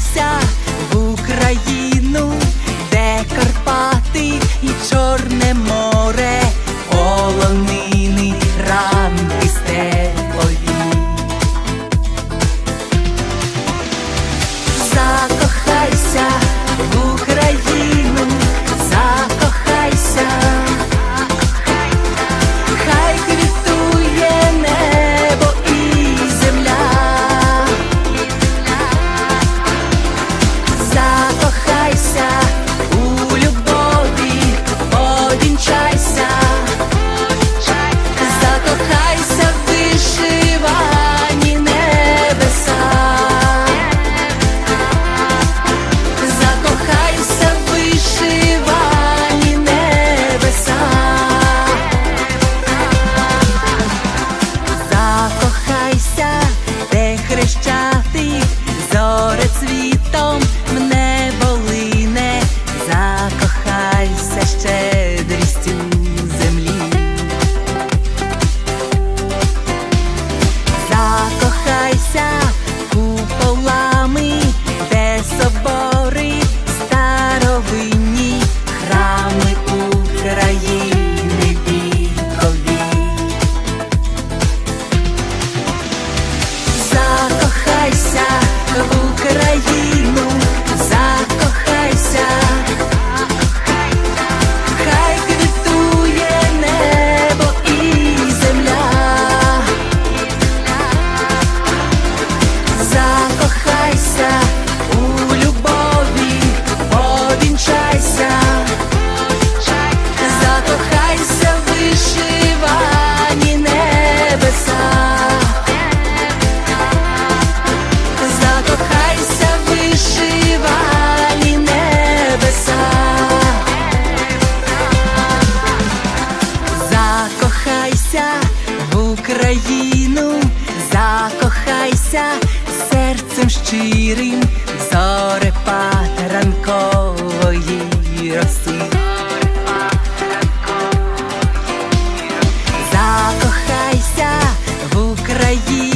inside. Україну, закохайся серцем щирим, зоре ранкової роси. Закохайся в Україну.